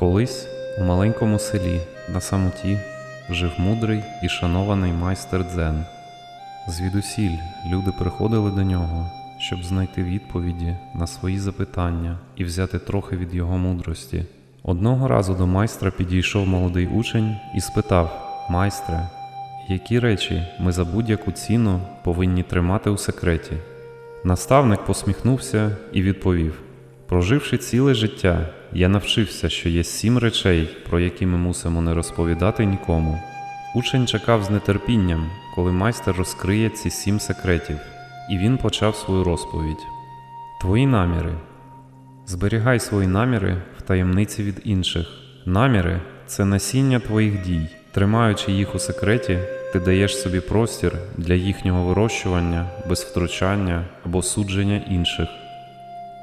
Колись у маленькому селі на самоті жив мудрий і шанований майстер дзен. Звідусіль люди приходили до нього, щоб знайти відповіді на свої запитання і взяти трохи від його мудрості. Одного разу до майстра підійшов молодий учень і спитав: Майстре, які речі ми за будь-яку ціну повинні тримати у секреті? Наставник посміхнувся і відповів: Проживши ціле життя, я навчився, що є сім речей, про які ми мусимо не розповідати нікому. Учень чекав з нетерпінням, коли майстер розкриє ці сім секретів, і він почав свою розповідь. Твої наміри. Зберігай свої наміри в таємниці від інших. Наміри це насіння твоїх дій. Тримаючи їх у секреті, ти даєш собі простір для їхнього вирощування без втручання або судження інших.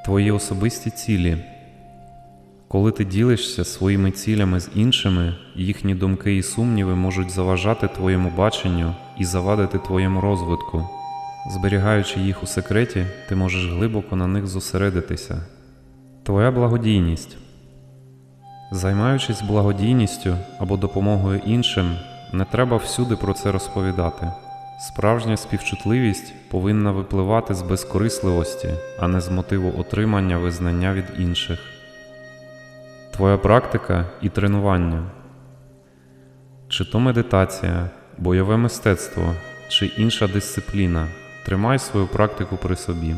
Твої особисті цілі. Коли ти ділишся своїми цілями з іншими, їхні думки і сумніви можуть заважати твоєму баченню і завадити твоєму розвитку. Зберігаючи їх у секреті, ти можеш глибоко на них зосередитися. Твоя благодійність. Займаючись благодійністю або допомогою іншим, не треба всюди про це розповідати. Справжня співчутливість повинна випливати з безкорисливості, а не з мотиву отримання визнання від інших. Твоя практика і тренування. Чи то медитація, бойове мистецтво, чи інша дисципліна, тримай свою практику при собі.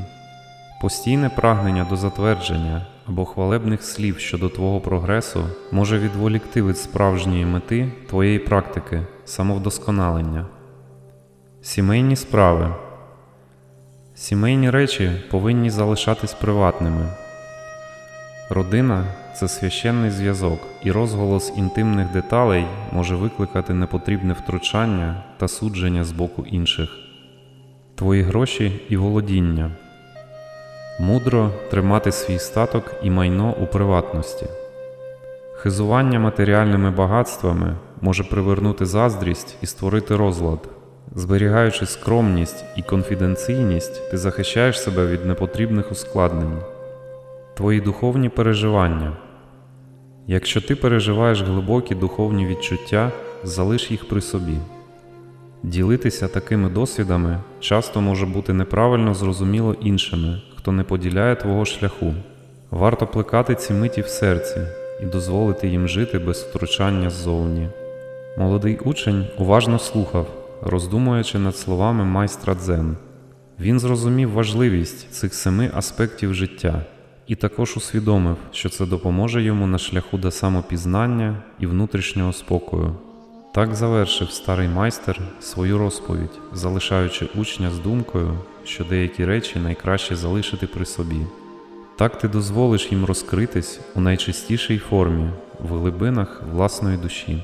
Постійне прагнення до затвердження або хвалебних слів щодо твого прогресу може відволікти від справжньої мети твоєї практики, самовдосконалення. Сімейні справи. Сімейні речі повинні залишатись приватними. Родина це священний зв'язок, і розголос інтимних деталей може викликати непотрібне втручання та судження з боку інших. Твої гроші і володіння. Мудро тримати свій статок і майно у приватності. Хизування матеріальними багатствами може привернути заздрість і створити розлад. Зберігаючи скромність і конфіденційність, ти захищаєш себе від непотрібних ускладнень. Твої духовні переживання. Якщо ти переживаєш глибокі духовні відчуття, залиш їх при собі. Ділитися такими досвідами часто може бути неправильно зрозуміло іншими, хто не поділяє твого шляху. Варто плекати ці миті в серці і дозволити їм жити без втручання ззовні. Молодий учень уважно слухав, роздумуючи над словами майстра дзен. Він зрозумів важливість цих семи аспектів життя і також усвідомив, що це допоможе йому на шляху до самопізнання і внутрішнього спокою. Так завершив старий майстер свою розповідь, залишаючи учня з думкою, що деякі речі найкраще залишити при собі. Так ти дозволиш їм розкритись у найчистішій формі в глибинах власної душі.